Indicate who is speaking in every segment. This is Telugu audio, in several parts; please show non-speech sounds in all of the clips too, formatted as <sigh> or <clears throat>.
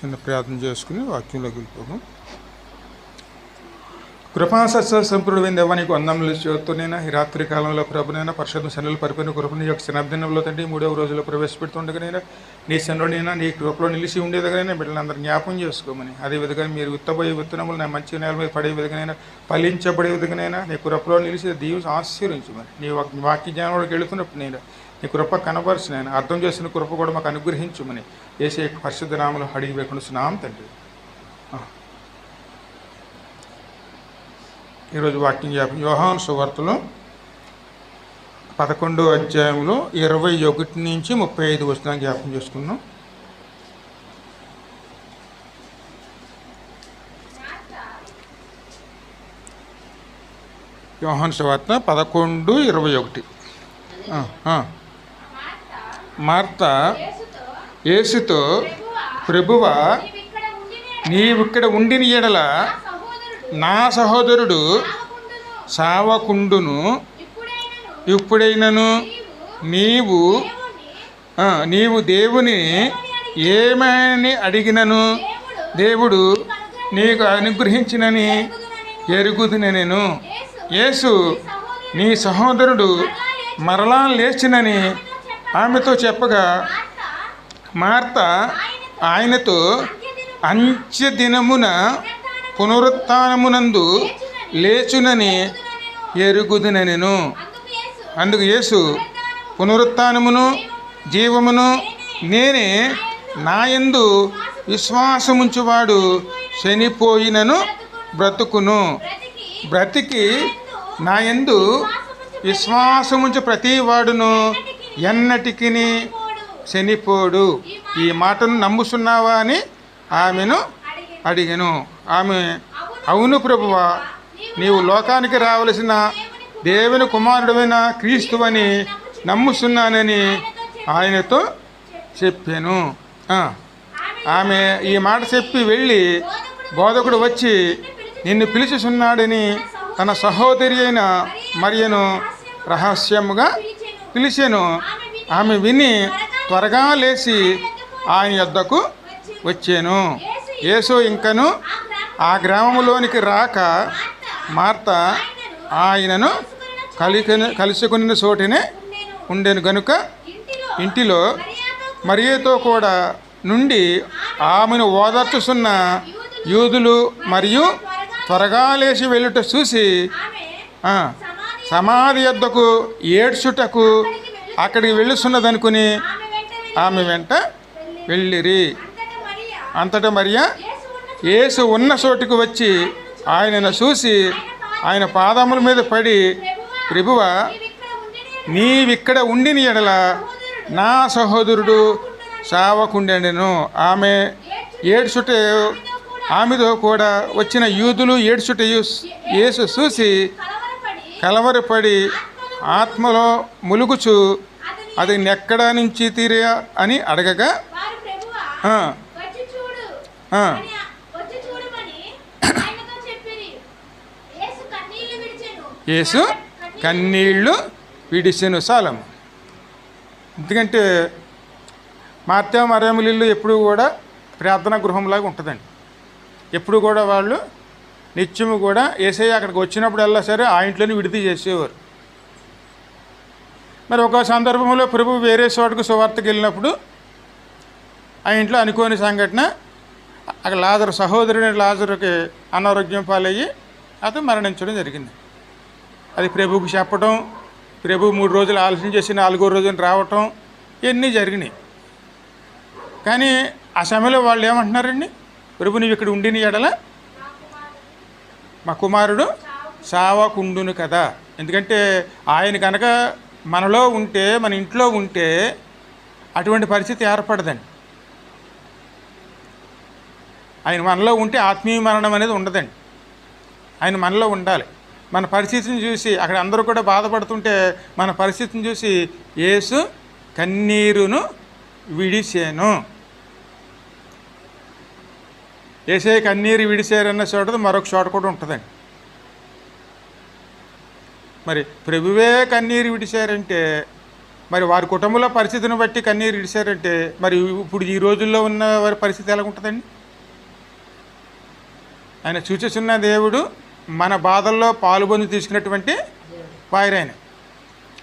Speaker 1: చిన్న ప్రార్థన చేసుకుని వాక్యంలోకి వెళ్ళిపోదాం. కృపాసత్స సంపూర్ణమైన దేవానికి వందములు చేతునైనా ఈ రాత్రి కాలంలో ప్రభునైనా పరిషత్ శనులు పరిపోయిన కృపని యొక్క శనాబ్దినంలో తండ్రి మూడవ రోజుల్లో ప్రవేశపెడుతుండగానైనా నీ శనుడినైనా నీ కృపలో నిలిచి ఉండేదిగానైనా బిడ్డలందరూ జ్ఞాపం చేసుకోమని. అదే విధంగా మీరు విత్తబోయే విత్తనములు నా మంచి నేల మీద పడే విధంగానైనా ఫలించబడే విధంగానైనా నీ కృపలో నిలిచి దీవు ఆశీర్వించమని. నీ వాక్య జ్ఞానంలోకి వెళుతున్నప్పుడు నేను నీ కృప కనబరిచిన నేను అర్థం చేసిన కృప కూడా మాకు అనుగ్రహించమని ఏసే పరిశుద్ధ నామలు అడిగి వేకుంటున్నాం తండ్రి. ఈరోజు వాక్యం జ్ఞాపకం యోహాను సువార్తలో పదకొండో అధ్యాయంలో ఇరవై ఒకటి నుంచి ముప్పై ఐదు వచ్చిన జ్ఞాపకం చేసుకున్నాం. యోహాను సువార్త పదకొండు ఇరవై ఒకటి. మార్త యేసుతో ప్రభువా నీవిక్కడ ఉండిన ఎడల నా సహోదరుడు సావకుండును. ఇప్పుడైనను నీవు నీవు దేవుని ఏమని అడిగినను? దేవుడు నీకు అనుగ్రహించినని ఎరుగుదున నేను. యేసు నీ సహోదరుడు మరలా లేచినని ఆమెతో చెప్పగా మార్త ఆయనతో అంత్యదినమున పునరుత్నమునందు లేచునని ఎరుగుదునెను అందుకు యేసు పునరుత్నమును జీవమును నేనే నాయందు విశ్వాసముంచువాడు చనిపోయినను బ్రతుకును. బ్రతికి నాయందు విశ్వాసముంచు ప్రతి వాడును ఎన్నటికి చనిపోడు ఈ మాటను నమ్ముతున్నావా అని ఆమెను అడిగాను. ఆమె అవును ప్రభువా నీవు లోకానికి రావలసిన దేవుని కుమారుడమైన క్రీస్తువని నమ్ముతున్నానని ఆయనతో చెప్పాను. ఆమె ఈ మాట చెప్పి వెళ్ళి బోధకుడు వచ్చి నిన్ను పిలుచుచున్నాడని తన సహోదరి అయిన మరియను రహస్యముగా పిలిచాను. ఆమె విని త్వరగా లేచి ఆయన యొద్దకు వచ్చాను. యేసు ఇంకను ఆ గ్రామంలోనికి రాక మార్త ఆయనను కలికని కలుసుకుని చోటనే ఉండేను గనుక ఇంటిలో మరియతో కూడా నుండి ఆమెను ఓదార్చుసున్న యూదులు మరియు త్వరగా లేచి వెళ్ళుట చూసి సమాధి యొద్దకు ఏడ్చుటకు అక్కడికి వెళ్ళుచున్నదనుకుని ఆమె వెంట వెళ్ళిరి. అంతటా మరియా? యేసు ఉన్న చోటుకు వచ్చి ఆయనను చూసి ఆయన పాదముల మీద పడి ప్రభువా నీవిక్కడ ఉండిన ఎడల నా సహోదరుడు సావకుండెను ఆమె ఏడ్చుట ఆమెతో కూడా వచ్చిన యూదులు ఏడ్చుట యేసు చూసి కలవరపడి ఆత్మలో ములుగుచు అది నెక్కడ నుంచి తీరా అని అడగగా యేసు కన్నీళ్ళు విడిసెను సాలము. ఎందుకంటే మార్తె మరములిల్లు ఎప్పుడు కూడా ప్రార్థనా గృహంలాగా ఉంటుందండి. ఎప్పుడు కూడా వాళ్ళు నిత్యము కూడా ఏసయ్య అక్కడికి వచ్చినప్పుడల్లా సరే ఆ ఇంట్లోనే విడిది చేసేవారు. మరి ఒక సందర్భంలో ప్రభు వేరే చోటుకు సువార్తకి వెళ్ళినప్పుడు ఆ ఇంట్లో అనుకోని సంఘటన అక్కడ లాజరు సహోదరుని లాజరుకి అనారోగ్యం పాలయ్యి అతను మరణించడం జరిగింది. అది ప్రభువుకి చెప్పడం ప్రభు మూడు రోజులు ఆలోచన చేసి నాలుగో రోజున రావటం ఇవన్నీ జరిగినాయి. కానీ ఆ సమయంలో వాళ్ళు ఏమంటున్నారండి? ప్రభు నువ్వు ఇక్కడ ఉండిన ఎడల మా కుమారుడు సావకుండును కదా. ఎందుకంటే ఆయన కనుక మనలో ఉంటే మన ఇంట్లో ఉంటే అటువంటి పరిస్థితి ఏర్పడదండి. ఆయన మనలో ఉంటే ఆత్మీయ మరణం అనేది ఉండదండి. ఆయన మనలో ఉండాలి. మన పరిస్థితిని చూసి అక్కడ అందరూ కూడా బాధపడుతుంటే మన పరిస్థితిని చూసి యేసు కన్నీరును విడిసేను ఏసే కన్నీరు విడిసారన్న చోట మరొక చోట కూడా ఉంటుందండి. మరి ప్రభువే కన్నీరు విడిచారంటే మరి వారి కుటుంబంలో పరిస్థితిని బట్టి కన్నీరు ఇడిచారంటే మరి ఇప్పుడు ఈ రోజుల్లో ఉన్న వారి పరిస్థితి ఎలా ఉంటుందండి? ఆయన సూచిస్తున్న దేవుడు మన బాధల్లో పాలుపొంది తీసుకున్నటువంటి వాయిరాయన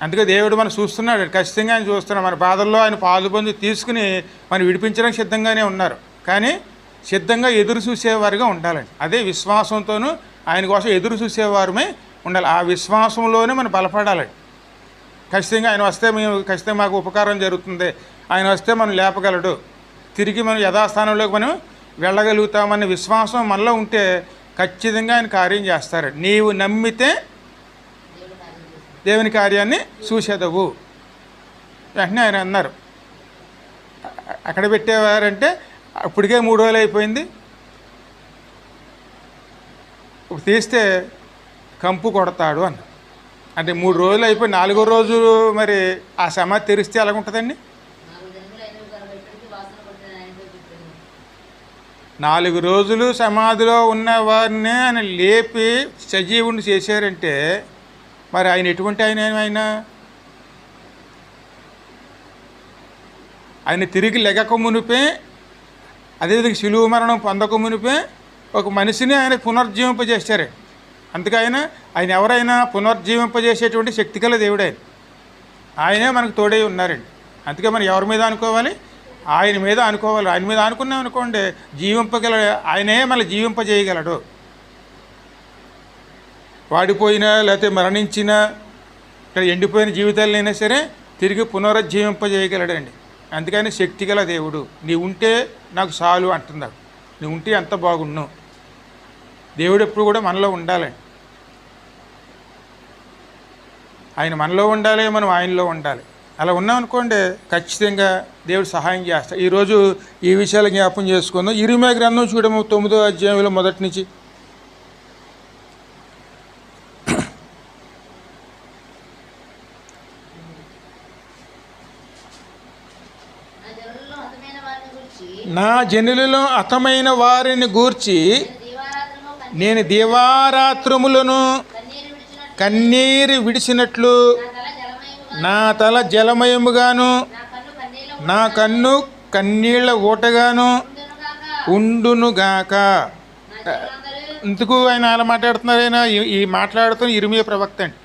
Speaker 1: అందుకే దేవుడు మనం చూస్తున్నాడు. ఖచ్చితంగా ఆయన చూస్తున్నాడు. మన బాధల్లో ఆయన పాలుపొంది తీసుకుని మనం విడిపించడానికి సిద్ధంగానే ఉన్నారు. కానీ సిద్ధంగా ఎదురు చూసేవారుగా ఉండాలండి. అదే విశ్వాసంతోనూ ఆయన కోసం ఎదురు చూసేవారమే ఉండాలి. ఆ విశ్వాసంలోనే మనం బలపడాలండి. ఖచ్చితంగా ఆయన వస్తే మేము ఖచ్చితంగా మాకు ఉపకారం జరుగుతుంది. ఆయన వస్తే మనం లేపగలడు. తిరిగి మనం యథాస్థానంలోకి మనం వెళ్ళగలుగుతామనే విశ్వాసం మనలో ఉంటే ఖచ్చితంగా ఆయన కార్యం చేస్తారు నీవు నమ్మితే దేవుని కార్యాన్ని చూసేదవు. వెంటనే ఆయన అన్నారు. అక్కడ పెట్టేవారంటే అప్పటికే మూడు రోజులు అయిపోయింది. తీస్తే కంపు కొడతాడు అని అంటే మూడు రోజులు అయిపోయి నాలుగో రోజు మరి ఆ సమాధి తెరిస్తే ఎలాగుంటుందండి
Speaker 2: నాలుగు
Speaker 1: నాలుగు రోజులు సమాధిలో ఉన్న వారిని ఆయన లేపి సజీవుని చేశారంటే మరి ఆయన ఎటువంటి ఆయన ఆయన? ఆయన తిరిగి లెగక మునిపే అదేవిధంగా శిలువ మరణం పొందక మునిపే ఒక మనిషిని ఆయన పునర్జీవింపజేశారు. అందుకే ఆయన ఆయన ఎవరైనా పునర్జీవింపజేసేటువంటి శక్తి కల దేవుడు ఆయన ఆయనే మనకు తోడై ఉన్నారండి. అందుకే మనం ఎవరి మీద అనుకోవాలి? ఆయన మీద అనుకోవాలి. ఆయన మీద అనుకున్నాం అనుకోండి జీవింపగల ఆయనే మళ్ళీ జీవింపజేయగలడు. వాడిపోయినా లేకపోతే మరణించినా ఇక్కడ ఎండిపోయిన జీవితాలైనా సరే తిరిగి పునరుజ్జీవింపజేయగలడండి. అందుకని శక్తిగల దేవుడు నీ ఉంటే నాకు చాలు అంటున్నాడు. నీ ఉంటే ఎంత బాగున్ను. దేవుడు ఎప్పుడు కూడా మనలో ఉండాలండి ఆయన మనలో ఉండాలి మనం ఆయనలో ఉండాలి. అలా ఉన్నాం అనుకోండి ఖచ్చితంగా దేవుడు సహాయం చేస్తాడు. ఈరోజు ఈ విషయాలు జ్ఞాపం చేసుకుందాం. ఇరుమే గ్రంథం చూడము తొమ్మిదో అధ్యాయంలో మొదటి నుంచి
Speaker 2: నా జనులలో హతమైన వారిని గురించి
Speaker 1: నా జనులలో అతమైన వారిని గూర్చి
Speaker 2: నేను
Speaker 1: దీవారాత్రములను
Speaker 2: కన్నీరు
Speaker 1: విడిచినట్లు
Speaker 2: నా తల
Speaker 1: జలమయముగాను
Speaker 2: నా కన్ను
Speaker 1: కన్నీళ్ళ కన్నీళ్ళ ఊటగాను
Speaker 2: ఉండునుగాక.
Speaker 1: ఎందుకు ఆయన అలా మాట్లాడుతున్నారు ఆయన ఈ- మాట్లాడుతున్న ఇరిమియ ప్రవక్త అండి.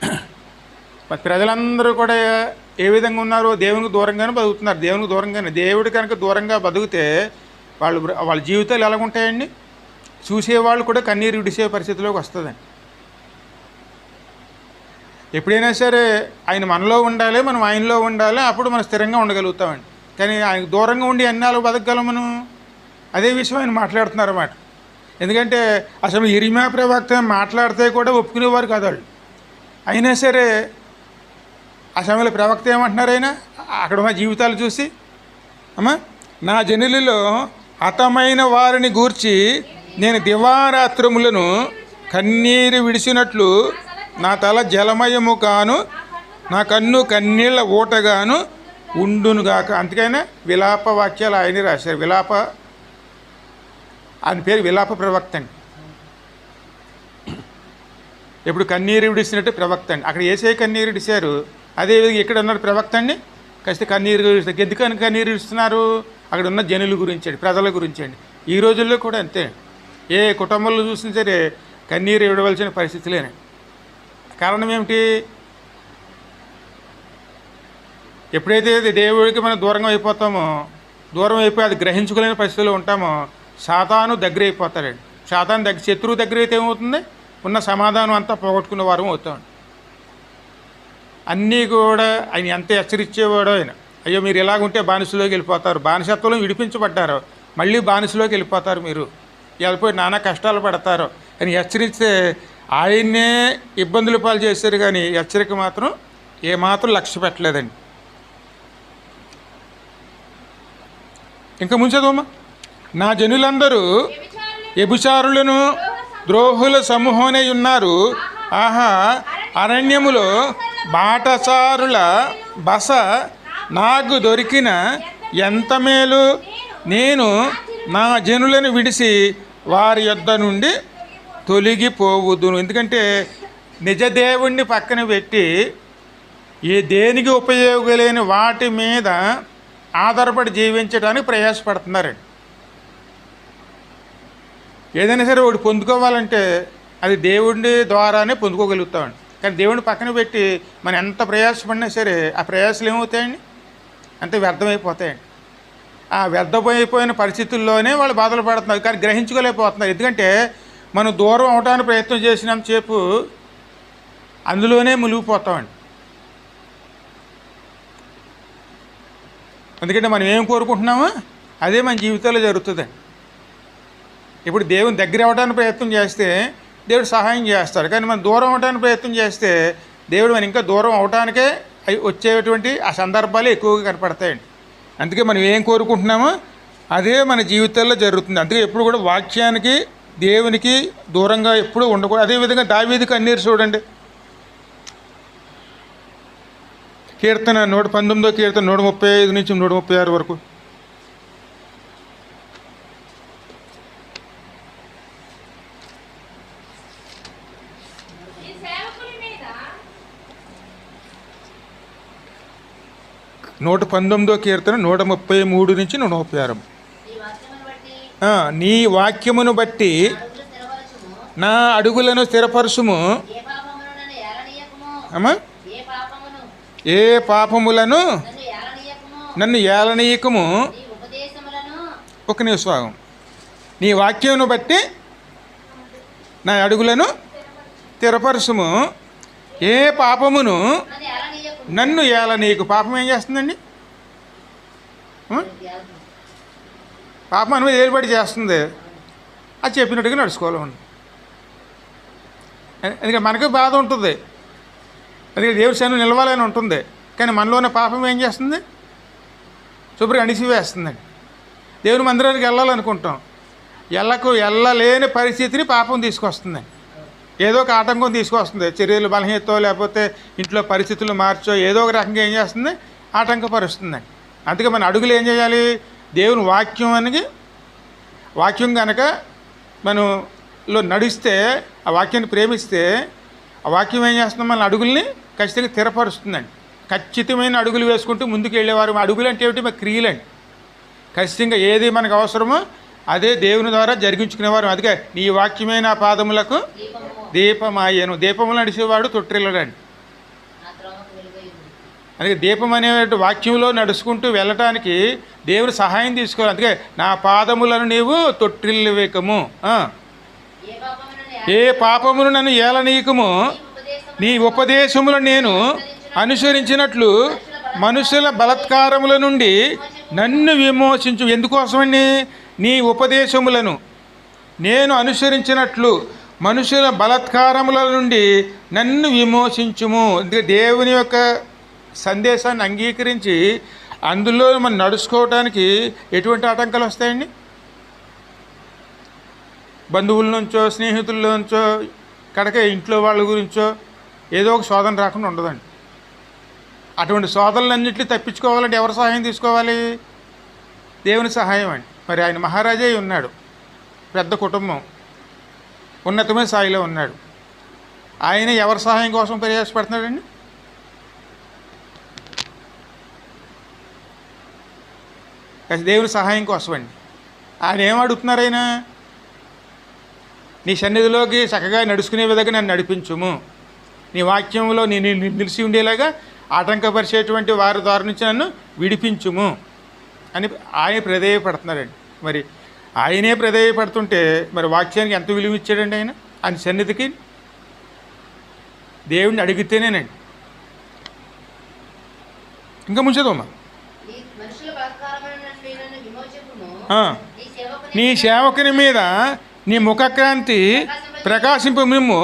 Speaker 1: <clears throat> ప్రజలందరూ కూడా ఏ విధంగా ఉన్నారో దేవునికి దూరంగానే బతుకుతున్నారు. దేవునికి దూరంగానే. దేవుడు కనుక దూరంగా బతికితే వాళ్ళు వాళ్ళ జీవితాలు ఎలా ఉంటాయండి? చూసేవాళ్ళు కూడా కన్నీరు విడిసే పరిస్థితిలోకి వస్తుందండి. ఎప్పుడైనా సరే ఆయన మనలో ఉండాలి మనం ఆయనలో ఉండాలి అప్పుడు మనం స్థిరంగా ఉండగలుగుతామండి. కానీ ఆయనకు దూరంగా ఉండి ఎన్నాళ్ళు బతకగలం మనం? అదే విషయం ఆయన మాట్లాడుతున్నారు అన్నమాట. ఎందుకంటే అసలు ఇరిమా ప్రవక్త మాట్లాడితే కూడా ఒప్పుకునేవారు కాదు వాళ్ళు. అయినా సరే ఆ సమయంలో ప్రవక్త ఏమంటున్నారు ఆయన? అక్కడ ఉన్న జీవితాలు చూసి. అమ్మా నా జనులలో హతమైన వారిని గూర్చి నేను దివారాత్రములను కన్నీరు విడిచినట్లు నా తల జలమయము కాను నా కన్ను కన్నీళ్ళ ఊటగాను ఉండునుగాక. అందుకైనా విలాప వాక్యాలు ఆయన రాశారు. విలాప ఆయన పేరు విలాప ప్రవక్త అండి. ఇప్పుడు కన్నీరు విడిచినట్టు ప్రవక్త అండి. అక్కడ ఏసే కన్నీరు విడిచారు. అదేవిధంగా ఇక్కడ ఉన్నాడు ప్రవక్త అండి ఖచ్చితంగా కన్నీరు విడిస్తారు. ఎందుకని కన్నీరు విడుస్తున్నారు అక్కడ ఉన్న జనుల గురించి అండి ప్రజల గురించి అండి. ఈ రోజుల్లో కూడా అంతే. ఏ కుటుంబంలో చూసినా సరే కన్నీరు విడవలసిన పరిస్థితులేనే. కారణం ఏమిటి? ఎప్పుడైతే దేవుడికి మనం దూరంగా అయిపోతామో దూరం అయిపోయి అది గ్రహించుకోలేని పరిస్థితిలో ఉంటామో సాతాను దగ్గర అయిపోతాడండి సాతాను దగ్గర శత్రువు దగ్గర అయితే ఏమవుతుంది? ఉన్న సమాధానం అంతా పోగొట్టుకున్న వారం అవుతాం అన్నీ కూడా ఆయన ఎంత హెచ్చరించేవాడో ఆయన. అయ్యో మీరు ఇలాగుంటే బానిసలోకి వెళ్ళిపోతారు. బానిసత్వంలో విడిపించబడ్డారు. మళ్ళీ బానిసలోకి వెళ్ళిపోతారు మీరు. వెళ్ళిపోయి నానా కష్టాలు పడతారు. అని హెచ్చరిస్తే ఆయన్నే ఇబ్బందులు పాలు చేశారు కానీ హెచ్చరిక మాత్రం ఏమాత్రం లక్ష్య పెట్టలేదండి. ఇంకా ముంచదమ్మా నా జనులందరూ వ్యభిచారులను ద్రోహుల సమూహమనే ఉన్నారు. ఆహా అరణ్యములో బాటసారుల బస నాకు దొరికిన ఎంత మేలు? నేను నా జనులను విడిసి వారి యొద్ద నుండి తొలగిపోవద్దును ఎందుకంటే నిజ దేవుణ్ణి పక్కన పెట్టి ఈ దేనికి ఉపయోగలేని వాటి మీద ఆధారపడి జీవించడానికి ప్రయాసపడుతున్నారండి. ఏదైనా సరే ఒకటి పొందుకోవాలంటే అది దేవుడి ద్వారానే పొందుకోగలుగుతామండి. కానీ దేవుడిని పక్కన పెట్టి మనం ఎంత ప్రయాసపడినా సరే ఆ ప్రయాసాలు ఏమవుతాయండి? అంత వ్యర్థమైపోతాయండి. ఆ వ్యర్థమైపోయిన పరిస్థితుల్లోనే వాళ్ళు బాధలు పడుతున్నారు కానీ గ్రహించుకోలేకపోతున్నారు. ఎందుకంటే మనం దూరం అవడానికి ప్రయత్నం చేసినంతసేపు అందులోనే మునిగిపోతామండి. ఎందుకంటే మనం ఏం కోరుకుంటున్నామో అదే మన జీవితంలో జరుగుతుందండి. ఇప్పుడు దేవుని దగ్గర అవ్వడానికి ప్రయత్నం చేస్తే దేవుడు సహాయం చేస్తాడు. కానీ మనం దూరం అవడానికి ప్రయత్నం చేస్తే దేవుడు మనం ఇంకా దూరం అవటానికే వచ్చేటువంటి ఆ సందర్భాలు ఎక్కువగా కనపడతాయండి. అందుకే మనం ఏం కోరుకుంటున్నామో అదే మన జీవితాల్లో జరుగుతుంది. అందుకే ఎప్పుడు కూడా వాక్యానికి దేవునికి దూరంగా ఎప్పుడూ ఉండకూడదు. అదేవిధంగా దావీది కన్నీరు చూడండి. కీర్తన నూట పంతొమ్మిదో కీర్తన నూట ముప్పై ఐదు నుంచి నూట ముప్పై ఆరు వరకు
Speaker 3: ఈ సేవకుల మీద
Speaker 1: నూట పంతొమ్మిదో కీర్తన నూట ముప్పై మూడు నుంచి నూట ముప్పై ఆరు నీ వాక్యమును బట్టి నా అడుగులను స్థిరపరచుము. అమ్మా?
Speaker 2: ఏ
Speaker 1: పాపములను
Speaker 2: నన్ను ఏలనీయకము?
Speaker 1: ఒక నిమిషం నీ వాక్యమును బట్టి నా అడుగులను స్థిరపరచుము. ఏ పాపమును
Speaker 2: నన్ను
Speaker 1: ఏల నీకు పాపం ఏం చేస్తుందండి? పాపం పాపం అనేది ఏర్పాటు చేస్తుంది. అది చెప్పినట్టుగా నడుచుకోవాలి మనం. ఎందుకంటే మనకు బాధ ఉంటుంది. అందుకే దేవుడి సన్ను నిలవాలని ఉంటుంది. కానీ మనలోనే పాపం ఏం చేస్తుంది? శుభ్రం అణిసివేస్తుందండి. దేవుని మందిరానికి వెళ్ళాలనుకుంటాం. ఎల్లకు వెళ్ళలేని పరిస్థితిని పాపం తీసుకొస్తుందండి. ఏదో ఒక ఆటంకం తీసుకొస్తుంది. చర్యలు బలహీనతో లేకపోతే ఇంట్లో పరిస్థితులు మార్చో ఏదో ఒక రకంగా ఏం చేస్తుంది? ఆటంకపరుస్తుందండి అందుకే మన అడుగులు ఏం చేయాలి? దేవుని వాక్యం అనేది వాక్యం కనుక మనలో నడిస్తే ఆ వాక్యాన్ని ప్రేమిస్తే ఆ వాక్యం ఏం చేస్తుంది? మన అడుగుల్ని ఖచ్చితంగా స్థిరపరుస్తుందండి. ఖచ్చితమైన అడుగులు వేసుకుంటూ ముందుకు వెళ్ళేవారు అడుగులు అంటే ఏమిటి? మన క్రియలండి. ఖచ్చితంగా ఏది మనకు అవసరమో అదే దేవుని ద్వారా జరిగించుకునేవారు. అందుకే నీ వాక్యమైన పాదములకు దీపమాయను. దీపములు నడిచేవాడు తొట్టిల్లడండి. అందుకే దీపం అనే వాక్యంలో నడుచుకుంటూ వెళ్ళటానికి దేవుని సహాయం తీసుకోవాలి. అందుకే నా పాదములను నీవు తొట్టిల్లు వేకము
Speaker 2: ఏ పాపమును నన్ను
Speaker 1: ఏలనీయకము? నీ ఉపదేశములు నేను అనుసరించినట్లు మనుషుల బలత్కారముల నుండి నన్ను విమోచించు. ఎందుకోసమండి? నీ ఉపదేశములను నేను అనుసరించినట్లు మనుషుల బలత్కారముల నుండి నన్ను విమోచించుము. అందుకే దేవుని యొక్క సందేశాన్ని అంగీకరించి అందులో మనం నడుచుకోవడానికి ఎటువంటి ఆటంకాలు వస్తాయండి? బంధువుల నుంచో స్నేహితుల నుంచో కనుక ఇంట్లో వాళ్ళ గురించో ఏదో ఒక శోధన రాకుండా ఉండదండి. అటువంటి శోధనలన్నింటినీ తప్పించుకోవాలంటే ఎవరి సహాయం తీసుకోవాలి? దేవుని సహాయం అండి. మరి ఆయన మహారాజే ఉన్నాడు. పెద్ద కుటుంబం. ఉన్నతమైన స్థాయిలో ఉన్నాడు. ఆయన ఎవరి సహాయం కోసం ప్రయాసపడుతున్నాడండి? దేవుని సహాయం కోసమండి. ఆయన ఏం అడుగుతున్నారు ఆయన? నీ సన్నిధిలోకి చక్కగా నడుచుకునే విధంగా నన్ను నడిపించుము. నీ వాక్యంలో నేను నిలిచి ఉండేలాగా ఆటంకపరిచేటువంటి వారి ద్వారా నుంచి నన్ను విడిపించుము. అని ఆయన ప్రధేయపడుతున్నాడండి మరి ఆయనే ప్రధేయపడుతుంటే మరి వాక్యానికి ఎంత విలువ ఇచ్చాడండి ఆయన? ఆయన సన్నిధికి దేవుడిని అడిగితేనేనండి. ఇంకా ముంచదమ్మా
Speaker 2: నీ సేవకుని
Speaker 1: మీద నీ ముఖక్రాంతి ప్రకాశింపు మిమ్ము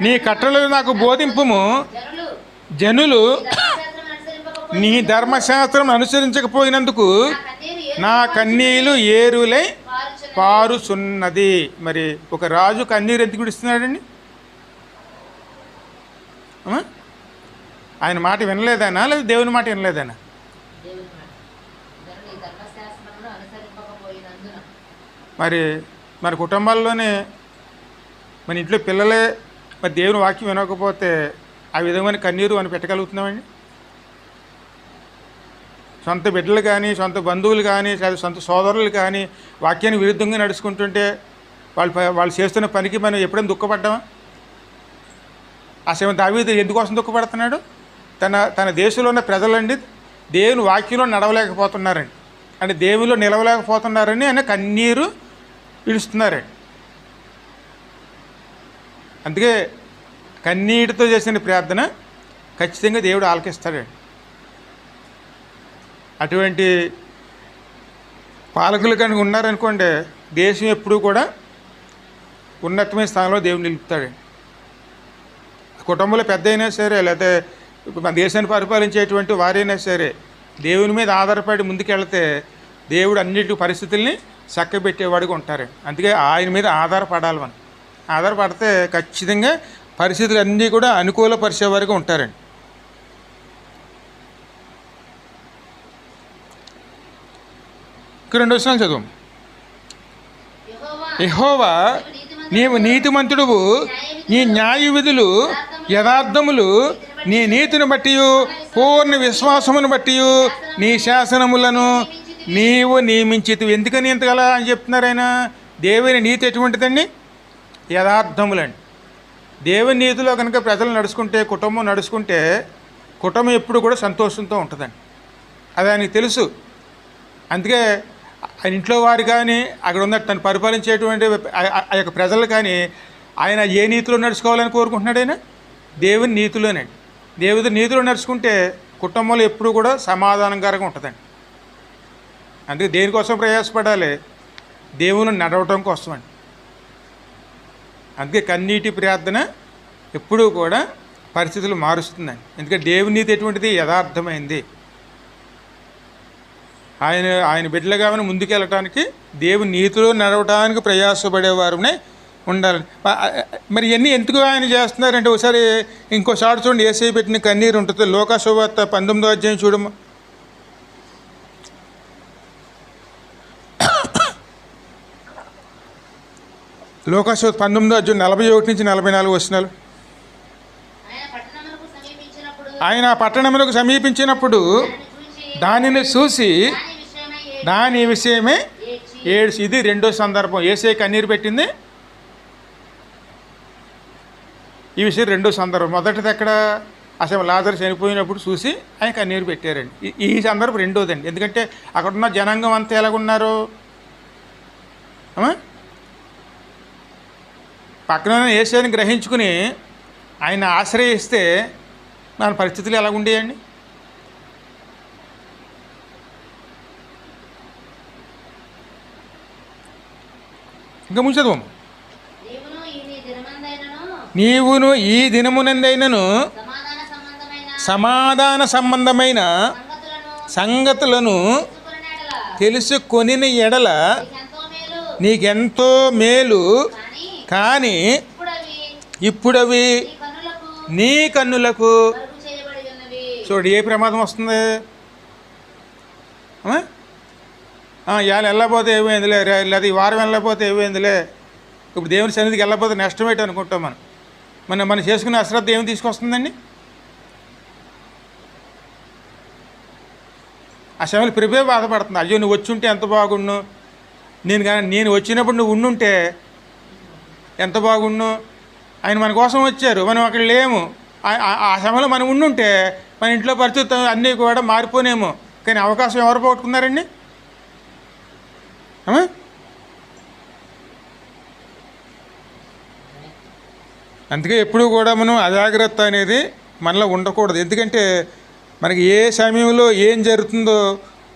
Speaker 1: నీ కట్టలు నాకు బోధింపుము.
Speaker 2: జనులు.
Speaker 1: నీ ధర్మశాస్త్రం అనుసరించకపోయినందుకు
Speaker 2: నా
Speaker 1: కన్నీలు ఏరులై పారుచున్నది. మరి ఒక రాజు కన్నీరు ఎందుకు విడుస్తున్నాడండి? ఆయన మాట వినలేదనా? లేదా దేవుని మాట వినలేదనా? మరి మన కుటుంబాల్లోనే మన ఇంట్లో పిల్లలే మరి దేవుని వాక్యం వినకపోతే ఆ విధమైన కన్నీరు అని పెట్టగలుగుతున్నామండి? సొంత బిడ్డలు కానీ సొంత బంధువులు కానీ లేదా సొంత సోదరులు కానీ వాక్యానికి విరుద్ధంగా నడుచుకుంటుంటే వాళ్ళు వాళ్ళు చేస్తున్న పనికి మనం ఎప్పుడైనా దుఃఖపడ్డామా? అసలు దావీదు ఎందుకోసం దుఃఖపడుతున్నాడు? తన తన దేశంలో ఉన్న ప్రజలండి దేవుని వాక్యంలో నడవలేకపోతున్నారండి. అంటే దేవుళ్ళు నిలవలేకపోతున్నారని ఆయన కన్నీరు విడుస్తున్నారండి. అందుకే కన్నీటితో చేసిన ప్రార్థన ఖచ్చితంగా దేవుడు ఆలకిస్తాడండి. అటువంటి పాలకులు కనుక ఉన్నారనుకోండి దేశం ఎప్పుడూ కూడా ఉన్నతమైన స్థానంలో దేవుడు నిలుపుతాడండి కుటుంబంలో పెద్ద అయినా సరే లేకపోతే మన దేశాన్ని పరిపాలించేటువంటి వారైనా సరే దేవుని మీద ఆధారపడి ముందుకెళ్తే దేవుడు అన్నిటి పరిస్థితుల్ని చక్కబెట్టేవాడిగా ఉంటారు. అందుకే ఆయన మీద ఆధారపడాలి మనం. ఆధారపడితే ఖచ్చితంగా పరిస్థితులు అన్నీ కూడా అనుకూల పరిచేవారుగా ఉంటారండి రెండు విషయాలు చదువు.
Speaker 2: యెహోవా
Speaker 1: యెహోవా నీవు నీతిమంతుడువు నీ న్యాయ విధులు యథార్థములు నీ నీతిని బట్టి పూర్ణ విశ్వాసమును బట్టి నీ శాసనములను నీవు నియమించితివి. ఎందుకని ఇంతగల అని చెప్తున్నారు ఆయన? దేవుని నీతి ఎటువంటిదండి? యథార్థములండి. దేవుని నీతిలో కనుక ప్రజలు నడుచుకుంటే కుటుంబం నడుచుకుంటే కుటుంబం ఎప్పుడు కూడా సంతోషంతో ఉంటుందండి. అది ఆయనకి తెలుసు. అందుకే ఆయన ఇంట్లో వారు కానీ అక్కడ ఉన్న తను పరిపాలించేటువంటి ఆ- యొక్క ప్రజలు కానీ ఆయన ఏ నీతిలో నడుచుకోవాలని కోరుకుంటున్నాడు ఆయన? దేవుని నీతిలోనండి దేవుడి నీతిలో నడుచుకుంటే కుటుంబంలో ఎప్పుడు కూడా సమాధానకరంగా ఉంటుందండి. అందుకే దేనికోసం ప్రయాసపడాలి? దేవుని నడవటం కోసం అండి అందుకే కన్నీటి ప్రార్థన ఎప్పుడూ కూడా పరిస్థితులు మారుస్తుందండి. ఎందుకంటే దేవుని నీతి ఎటువంటిది? యథార్థమైంది. ఆయన ఆయన బిడ్డలుగా మనం ముందుకెళ్ళటానికి దేవుని నీతిలో నడవటానికి ప్రయాసపడేవారునే ఉండాలి మరి ఇవన్నీ ఎందుకు ఆయన చేస్తున్నారంటే ఒకసారి ఇంకోసారి చూడండి ఏసై పెట్టిన కన్నీరు ఉంటుంది. లోకాశోవార్త పంతొమ్మిదో అధ్యాయం చూడము? లోకాశోత్ పంతొమ్మిదో అధ్యాయం నలభై ఒకటి నుంచి నలభై నాలుగు వచనాలు.
Speaker 2: ఆయన పట్టణములకు సమీపించినప్పుడు దానిని చూసి దాని విషయమే ఏడ్చి
Speaker 1: ఇది రెండో సందర్భం. ఏసే కన్నీరు పెట్టింది. ఈ విషయం రెండో సందర్భం. మొదటిది ఎక్కడ? అసలు లాజర్ చనిపోయినప్పుడు చూసి ఆయన కన్నీరు పెట్టారండి. ఈ- ఈ సందర్భం రెండోదండి. ఎందుకంటే అక్కడ ఉన్న జనాంగం అంతా ఎలాగున్నారు? పక్కన ఏసైని గ్రహించుకుని ఆయన ఆశ్రయిస్తే మన పరిస్థితులు ఎలా ఇంకా ముందు చదువు.
Speaker 2: నీవును ఈ
Speaker 1: దినమునందైనను
Speaker 2: సమాధాన సంబంధమైన సంగతులను తెలుసుకుని
Speaker 1: తెలుసుకొనిన ఎడల
Speaker 2: నీకెంతో మేలు. కానీ ఇప్పుడవి నీ కన్నులకు
Speaker 1: చూడు ఏ ప్రమాదం వస్తుంది? ఇవాళ వెళ్ళకపోతే ఏమైందిలే? లేదా ఈ వారం వెళ్ళకపోతే ఏమైందిలే? ఇప్పుడు దేవుని సన్నిధికి వెళ్ళకపోతే నష్టం ఏంటి అనుకుంటాం మనం. మన మనం చేసుకునే అశ్రద్ధ ఏమి తీసుకొస్తుందండి? ఆ సమయంలో ప్రిపే బాధపడుతుంది. అయ్యో నువ్వు వచ్చి ఉంటే ఎంత బాగుండు? నేను కానీ నేను వచ్చినప్పుడు నువ్వు ఉండుంటే ఎంత బాగుండు? ఆయన మన కోసం వచ్చారు. మనం అక్కడ లేము. ఆ- సమయంలో మనం ఉండుంటే మన ఇంట్లో పరిస్థితి అన్నీ కూడా మారిపోనేమో. కానీ అవకాశం ఎవరు పోగొట్టుకున్నారండి? అమ్మా? అందుకే ఎప్పుడూ కూడా మనం అజాగ్రత్త అనేది మనలో ఉండకూడదు. ఎందుకంటే మనకి ఏ సమయంలో ఏం జరుగుతుందో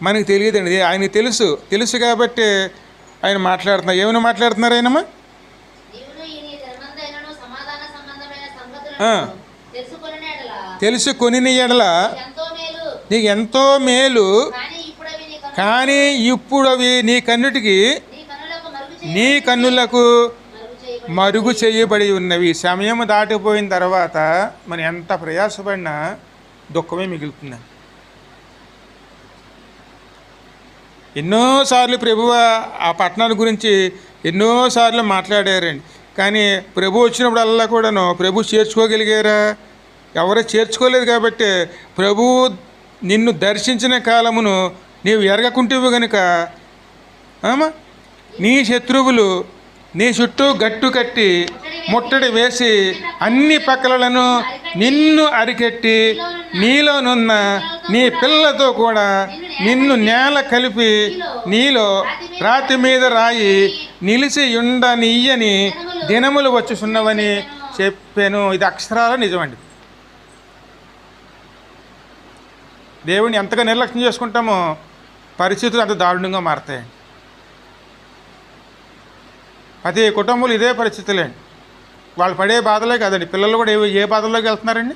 Speaker 1: మనకి తెలియదండి. ఆయనకి తెలుసు. తెలుసు కాబట్టి ఆయన మాట్లాడుతున్నారు. ఏమైనా మాట్లాడుతున్నారు ఆయనమ్మా? తెలుసు కొని ఎడల నీకు ఎంతో మేలు.
Speaker 2: కానీ
Speaker 1: ఇప్పుడు అవి నీ కన్నుటికి
Speaker 2: నీ కన్నులకు మరుగు చేయబడి
Speaker 1: ఉన్నవి. సమయం దాటిపోయిన తర్వాత మనం ఎంత ప్రయాసపడినా దుఃఖమే మిగులుతుంది. ఎన్నోసార్లు ప్రభువ ఆ పట్టణాల గురించి ఎన్నోసార్లు మాట్లాడారండి. కానీ ప్రభు వచ్చినప్పుడల్లా కూడాను ప్రభు చేర్చుకోగలిగారా? ఎవరు చేర్చుకోలేదు కాబట్టి ప్రభు నిన్ను దర్శించిన కాలమును నీవు ఎరగకుంటేవు గనుక ఆమా? నీ శత్రువులు నీ చుట్టూ గట్టు కట్టి ముట్టడి వేసి అన్ని పక్కలను నిన్ను అరికెట్టి నీలోనున్న నీ పిల్లలతో కూడా నిన్ను నేల కలిపి నీలో రాతి మీద రాయి నిలిచి ఉండనియ్యని దినములు వచ్చుచున్నవని చెప్పాను. ఇది అక్షరాల నిజమండి? దేవుణ్ణి ఎంతగా నిర్లక్ష్యం చేసుకుంటామో పరిస్థితులు అంత దారుణంగా మారతాయి. ప్రతి కుటుంబంలో ఇదే పరిస్థితులేండి వాళ్ళు పడే బాధలే కాదండి. పిల్లలు కూడా ఏ ఏ బాధల్లోకి వెళ్తున్నారండి?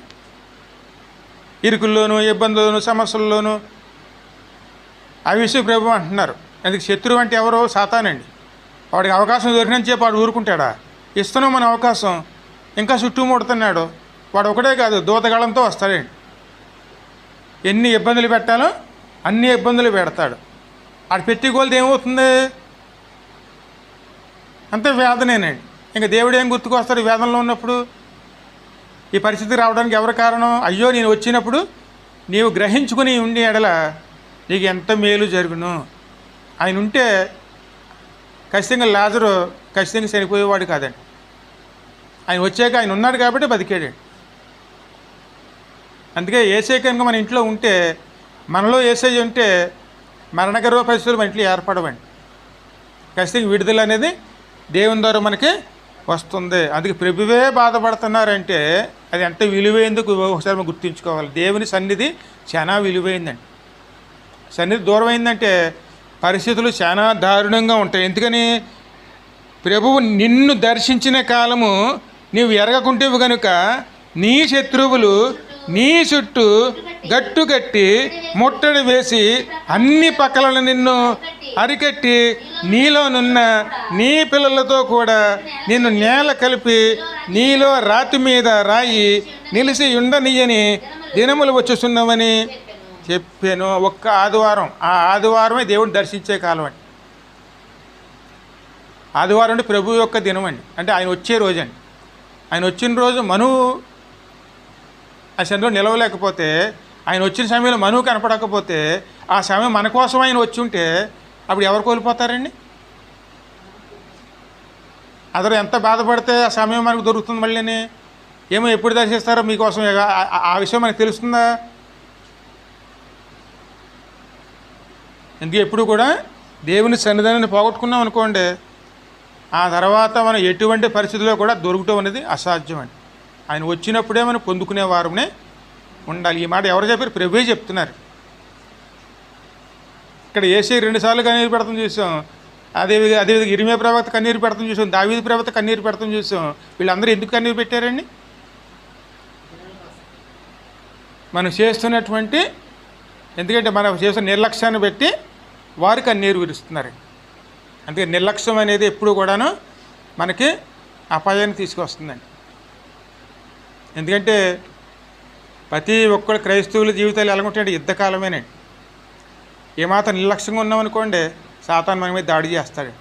Speaker 1: ఇరుకుల్లోనూ ఇబ్బందుల్లోనూ సమస్యల్లోనూ. ఆ ప్రభు అంటున్నారు. అందుకు శత్రువు అంటే ఎవరో సాతానండి. వాడికి అవకాశం దొరికినంత చెప్పి వాడు ఊరుకుంటాడా? ఇస్తున్నాం మన అవకాశం. ఇంకా చుట్టూ ముడుతున్నాడు. వాడు ఒకటే కాదు దూతగాళంతో వస్తాడండి. ఎన్ని ఇబ్బందులు పెట్టాలో అన్ని ఇబ్బందులు పెడతాడు. ఆడు పెట్టి గోల్ది ఏమవుతుంది? అంతే వేదనేనండి ఇంకా దేవుడు ఏం గుర్తుకొస్తాడు వేదనలో ఉన్నప్పుడు? ఈ పరిస్థితి రావడానికి ఎవరు కారణం? అయ్యో నేను వచ్చినప్పుడు నీవు గ్రహించుకుని ఉండి ఎడల నీకు ఎంత మేలు జరుగును? ఆయన ఉంటే ఖచ్చితంగా లాజరు ఖచ్చితంగా చనిపోయేవాడు కాదండి. ఆయన వచ్చాక ఆయన ఉన్నాడు కాబట్టి బతికాడండి అందుకే ఏసే కనుక మన ఇంట్లో ఉంటే మనలో ఏసై ఉంటే మరణకర పరిస్థితులు మన ఇంట్లో ఏర్పడవండి. ఖచ్చితంగా విడుదల అనేది దేవుని ద్వారా మనకి వస్తుంది. అందుకే ప్రభువే బాధపడుతున్నారంటే అది ఎంత విలువైందుకు ఒకసారి మనం గుర్తుంచుకోవాలి. దేవుని సన్నిధి చాలా విలువైందండి. సన్నిధి దూరమైందంటే పరిస్థితులు చాలా దారుణంగా ఉంటాయి. ఎందుకని? ప్రభువు నిన్ను దర్శించిన కాలము నీవు ఎరగకుంటేవు కనుక నీ శత్రువులు నీ చుట్టూ గట్టు కట్టి ముట్టడి వేసి అన్ని పక్కలను నిన్ను అరికట్టి నీలోనున్న నీ పిల్లలతో కూడా నిన్ను నేల కలిపి నీలో రాతి మీద రాయి నిలిచి ఉండనియని దినములు వచ్చుచున్నామని చెప్పాను. ఒక్క ఆదివారం. ఆ ఆదివారమే దేవుడిని దర్శించే కాలం అండి. ఆదివారం అంటే ప్రభు యొక్క దినం అండి అంటే ఆయన వచ్చే రోజు అండి ఆయన వచ్చిన రోజు మనువు ఆ శనిలో నిలవలేకపోతే ఆయన వచ్చిన సమయంలో మనువు కనపడకపోతే ఆ సమయం మన కోసం ఆయన వచ్చి ఉంటే అప్పుడు ఎవరు కోల్పోతారండి? అతను ఎంత బాధపడితే ఆ సమయం మనకు దొరుకుతుంది మళ్ళీని? ఏమో ఎప్పుడు దర్శిస్తారో మీకోసం ఆ- ఆ- విషయం మనకు తెలుస్తుందా? ఎందుకు ఎప్పుడు కూడా దేవుని సన్నిధానాన్ని పోగొట్టుకున్నాం అనుకోండి ఆ తర్వాత మనం ఎటువంటి పరిస్థితుల్లో కూడా దొరకటం అనేది అసాధ్యం అండి ఆయన వచ్చినప్పుడే మనం పొందుకునే వారమే ఉండాలి. ఈ మాట ఎవరు చెప్పారు? ప్రభువే చెప్తున్నారు. ఇక్కడ ఏసీ రెండుసార్లు కన్నీరు పెడతాం చూసాం. అదేవిధంగా అదేవిధంగా ఇరిమే ప్రవక్త కన్నీరు పెడతాం చూసాం. దావీది ప్రవక్త కన్నీరు పెడతాం చూసాం. వీళ్ళందరూ ఎందుకు కన్నీరు పెట్టారండి? మనం చేస్తున్నటువంటి ఎందుకంటే మనం చేసిన నిర్లక్ష్యాన్ని బట్టి వారు కన్నీరు విరుస్తున్నారు. అందుకే నిర్లక్ష్యం అనేది ఎప్పుడు కూడాను మనకి అపాయాన్ని తీసుకొస్తుందండి. ఎందుకంటే ప్రతి ఒక్కరు క్రైస్తవుల జీవితాలు ఎలాగుంటాయండి యుద్ధకాలమేనండి ఏమాత్రం నిర్లక్ష్యంగా ఉన్నామనుకోండి సాతాన్ మన మీద దాడి చేస్తాడు.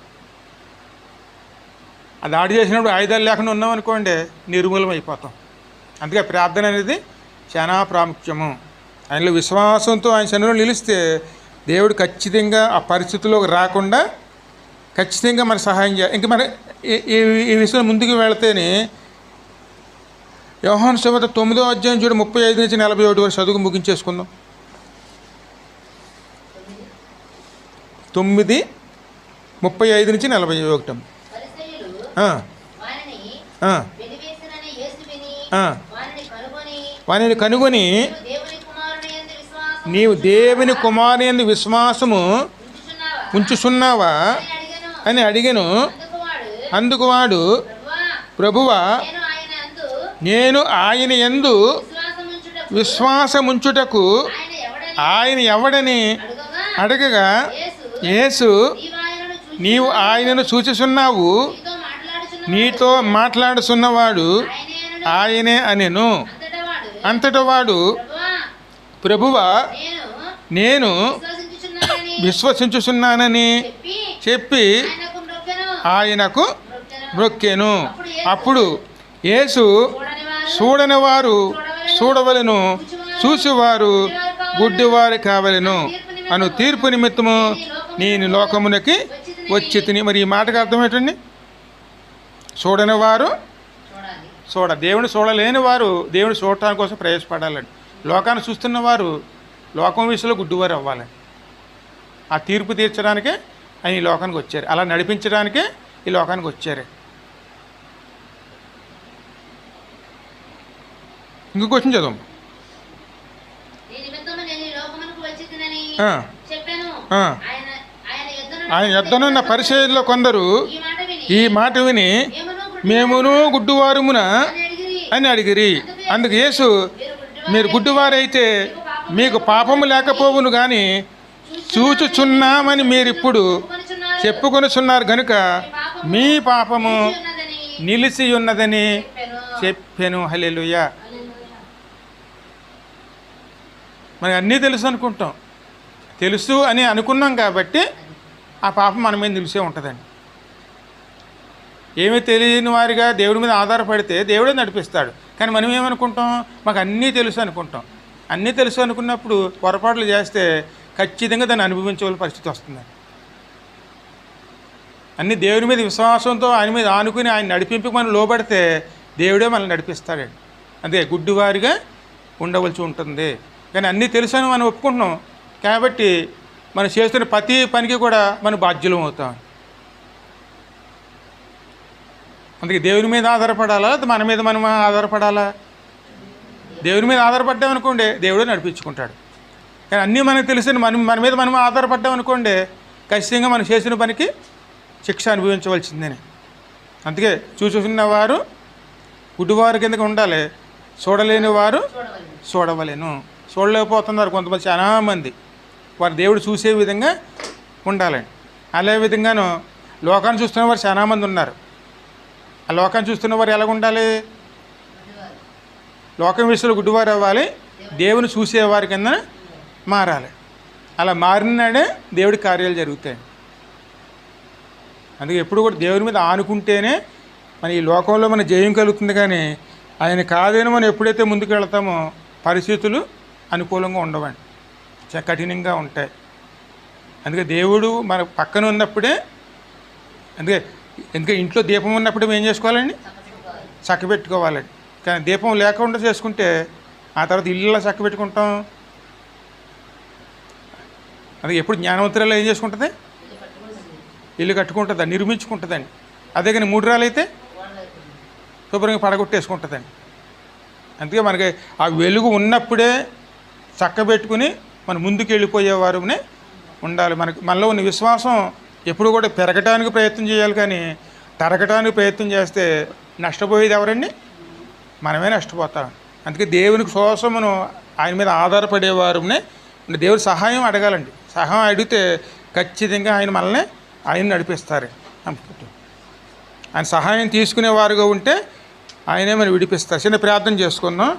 Speaker 1: ఆ దాడి చేసినప్పుడు ఆయుధాలు లేకుండా ఉన్నామనుకోండి నిర్మూలం అయిపోతాం అందుకే ప్రార్థన అనేది చాలా ప్రాముఖ్యము. ఆయనలో విశ్వాసంతో ఆయన సన్నిధిలో నిలిస్తే దేవుడు ఖచ్చితంగా ఆ పరిస్థితుల్లోకి రాకుండా ఖచ్చితంగా మన సహాయం చేయాలి. ఇంకా మన ఈ- ఈ ఈ విషయం ముందుకు వెళితేనే యోహాను సువార్త తొమ్మిదో అధ్యాయం చూడు ముప్పై ఐదు నుంచి నలభై ఒకటి వరకు చదువు ముగించేసుకుందాం. తొమ్మిది ముప్పై ఐదు నుంచి నలభై ఒకటి.
Speaker 2: విని. వారిని కనుగొని నీవు దేవుని కుమారుని
Speaker 1: ఎందు విశ్వాసము
Speaker 2: ఉంచుచున్నావా? అని అడిగెను. అందుకు వాడు ప్రభువా నేను ఆయన
Speaker 1: ఎందు
Speaker 2: విశ్వాసముంచుటకు ఆయన ఎవడని అడుగగా యేసు నీవు ఆయనను
Speaker 1: సూచిస్తున్నావు.
Speaker 2: నీతో
Speaker 1: మాట్లాడుచున్నవాడు
Speaker 2: ఆయనే
Speaker 1: అనెను.
Speaker 2: అంతటా వాడు
Speaker 1: అంతట వాడు
Speaker 2: ప్రభువా నేను
Speaker 1: నేను
Speaker 2: విశ్వసించుచున్నానని చెప్పి ఆయనకు అప్పుడు
Speaker 1: అప్పుడు యేసు
Speaker 2: చూడని వారు
Speaker 1: చూడవలను చూసేవారు గుడ్డివారు కావలను అను తీర్పు నిమిత్తము నేను లోకమునకి వచ్చి తిని మరి ఈ మాటకు అర్థం ఏంటండి? చూడని వారు చూడ దేవుని చూడలేని వారు దేవుని చూడటానికి కోసం ప్రవేశపడాలండి లోకాన్ని చూస్తున్న వారు లోకం విషయంలో గుడ్డివారు అవ్వాలి ఆ తీర్పు తీర్చడానికే ఆయన ఈ లోకానికి వచ్చారు. అలా నడిపించడానికే ఈ లోకానికి వచ్చారు. ఇంకో క్వశ్చన్ చదువు.
Speaker 2: ఆయన
Speaker 1: యొద్దనున్న పరిచయంలో కొందరు
Speaker 2: ఈ మాట విని మేమును
Speaker 1: గుడ్డువారుమున
Speaker 2: అని అడిగిరి.
Speaker 1: అందుకు యేసు
Speaker 2: మీరు గుడ్డివారు
Speaker 1: మీరు గుడ్డివారైతే మీకు పాపము లేకపోవును కానీ చూచుచున్నామని మీరిప్పుడు
Speaker 2: కొనుచున్నారు
Speaker 1: చెప్పుకొనుచున్నారు గనుక మీ పాపము నిలిచి ఉన్నదని
Speaker 2: చెప్పాను.
Speaker 1: చెప్పాను. మనకి అన్నీ తెలుసు అనుకుంటాం. తెలుసు అని అనుకున్నాం కాబట్టి ఆ పాపం మన మీద నిలిచే ఉంటుందండి. ఏమీ తెలియని వారిగా దేవుడి మీద ఆధారపడితే దేవుడే నడిపిస్తాడు. కానీ మనం ఏమనుకుంటాం? మాకు అన్నీ తెలుసు అనుకుంటాం. అన్నీ తెలుసు అనుకున్నప్పుడు పొరపాట్లు చేస్తే ఖచ్చితంగా దాన్ని అనుభవించవలసిన పరిస్థితి వస్తుంది. అన్ని దేవుని మీద విశ్వాసంతో ఆయన మీద ఆనుకుని ఆయన నడిపింపు మనం లోబడితే దేవుడే మనల్ని నడిపిస్తాడండి. అదే గుడ్డివారిగా ఉండవలసి ఉంటుంది. కానీ అన్నీ తెలుసాను మనం ఒప్పుకుంటున్నాం. కాబట్టి మనం చేస్తున్న ప్రతి పనికి కూడా మనం బాధ్యులం అవుతాం. అందుకే దేవుని మీద ఆధారపడాలా? మన మీద మనం ఆధారపడాలా? దేవుని మీద ఆధారపడ్డామనుకోండి దేవుడే నడిపించుకుంటాడు. కానీ అన్నీ మనకు తెలిసిన మన మన మీద మనం ఆధారపడ్డామనుకోండి ఖచ్చితంగా మనం చేసిన పనికి శిక్ష అనుభవించవలసిందని అందుకే చూసుకున్న వారు గుడ్డివారి కిందకి ఉండాలి. చూడలేని వారు చూడవలేను. చూడలేకపోతున్నారు కొంతమంది చాలామంది. వారు దేవుడు చూసే విధంగా ఉండాలండి. అదే విధంగాను లోకాన్ని చూస్తున్న వారు చాలామంది ఉన్నారు. ఆ లోకాన్ని చూస్తున్న వారు ఎలా ఉండాలి? లోకం విషయంలో గుడ్డివారు అవ్వాలి. దేవుని చూసేవారి కింద మారాలి. అలా మారినాడే దేవుడి కార్యాలు జరుగుతాయి. అందుకే ఎప్పుడు కూడా దేవుని మీద ఆనుకుంటేనే మన ఈ లోకంలో మన జయం కలుగుతుంది కానీ ఆయన కాదని మనం ఎప్పుడైతే ముందుకు వెళ్తామో పరిస్థితులు అనుకూలంగా ఉండవండి. చాలా కఠినంగా ఉంటాయి. అందుకే దేవుడు మన పక్కన ఉన్నప్పుడే అందుకే ఎందుకంటే ఇంట్లో దీపం ఉన్నప్పుడు ఏం చేసుకోవాలండి? చక్కబెట్టుకోవాలండి. కానీ దీపం లేకుండా చేసుకుంటే ఆ తర్వాత ఇల్లు చక్క పెట్టుకుంటాం అది ఎప్పుడు జ్ఞానవంతురాలు ఏం చేసుకుంటుంది? ఇల్లు కట్టుకుంటుందా నిర్మించుకుంటుందండి. అదే కానీ మూడు రాళ్ళు అయితే శుభ్రంగా పడగొట్టేసుకుంటుందండి. అందుకే మనకి ఆ వెలుగు ఉన్నప్పుడే చక్కబెట్టుకుని మనం ముందుకు వెళ్ళిపోయేవారునే ఉండాలి. మనకి మనలో ఉన్న విశ్వాసం ఎప్పుడు కూడా పెరగటానికి ప్రయత్నం చేయాలి కానీ తరగటానికి ప్రయత్నం చేస్తే నష్టపోయేది ఎవరండి? మనమే నష్టపోతాం. అందుకే దేవునికి కోసమును ఆయన మీద ఆధారపడేవారునే దేవుడి సహాయం అడగాలండి. సహాయం అడిగితే ఖచ్చితంగా ఆయన మనల్ని ఆయన నడిపిస్తారు. అనుకుంటాం ఆయన సహాయం తీసుకునేవారుగా ఉంటే ఆయనే మనం విడిపిస్తారు. చిన్న ప్రార్థన చేసుకుందాం.